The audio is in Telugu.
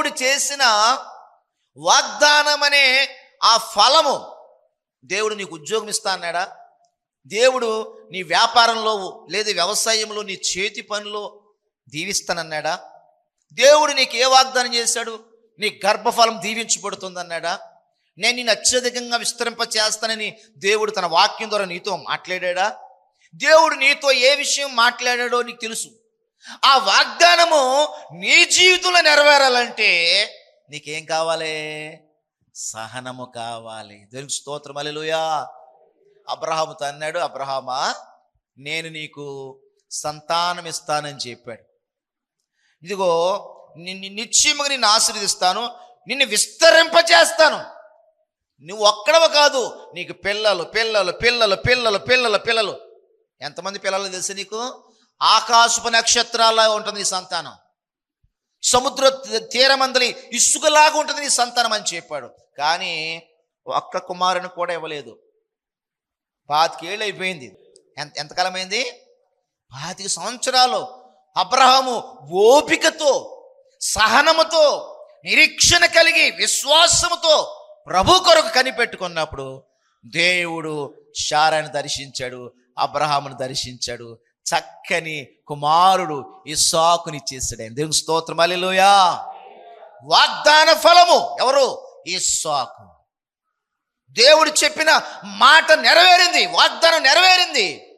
దేవుడు చేసిన వాగ్దానం అనే ఆ ఫలము. దేవుడు నీకు ఉద్యోగం ఇస్తా అన్నాడా? దేవుడు నీ వ్యాపారంలో లేదా వ్యవసాయంలో నీ చేతి పనిలో దీవిస్తానన్నాడా? దేవుడు నీకు ఏ వాగ్దానం చేశాడు? నీ గర్భఫలం దీవించబడుతుందన్నాడా? నేను నిన్ను అత్యధికంగా విస్తరింప చేస్తానని దేవుడు తన వాక్యం ద్వారా నీతో మాట్లాడాడా? దేవుడు నీతో ఏ విషయం మాట్లాడాడో నీకు తెలుసు. ఆ వాగ్దానము నీ జీవితంలో నెరవేరాలంటే నీకేం కావాలి? సహనము కావాలి. దేవునికి స్తోత్రం. అలెలుయా అబ్రహాముతో అన్నాడు అబ్రహామా నేను నీకు సంతానం ఇస్తానని చెప్పాడు. ఇదిగో నిన్ను నిశ్చయముగా నిన్ను ఆశీర్వదిస్తాను నిన్ను విస్తరింపచేస్తాను. నువ్వు ఒక్కడవ కాదు నీకు పిల్లలు పిల్లలు పిల్లలు పిల్లలు పిల్లలు పిల్లలు. ఎంతమంది పిల్లలు తెలుసు నీకు? ఆకాశపు నక్షత్రాలా ఉంటుంది నీ సంతానం. సముద్ర తీరమందలి ఇసుకలాగా ఉంటుంది నీ సంతానం అని చెప్పాడు. కానీ ఒక్క కుమారుని కూడా ఇవ్వలేదు. పాతికేళ్ళు అయిపోయింది. ఎంత ఎంతకాలం అయింది? పాతిక సంవత్సరాలు. అబ్రహాము ఓపికతో సహనముతో నిరీక్షణ కలిగి విశ్వాసముతో ప్రభు కొరకు కనిపెట్టుకున్నప్పుడు దేవుడు శారాన్ని దర్శించాడు అబ్రహామును దర్శించాడు చక్కని కుమారుడు ఇస్సాకుని చేశాడు ఆయన దేవుని స్తోత్రం. అలెలుయా వాగ్దాన ఫలము ఎవరు? ఇస్సాకు. దేవుడు చెప్పిన మాట నెరవేరింది వాగ్దానం నెరవేరింది.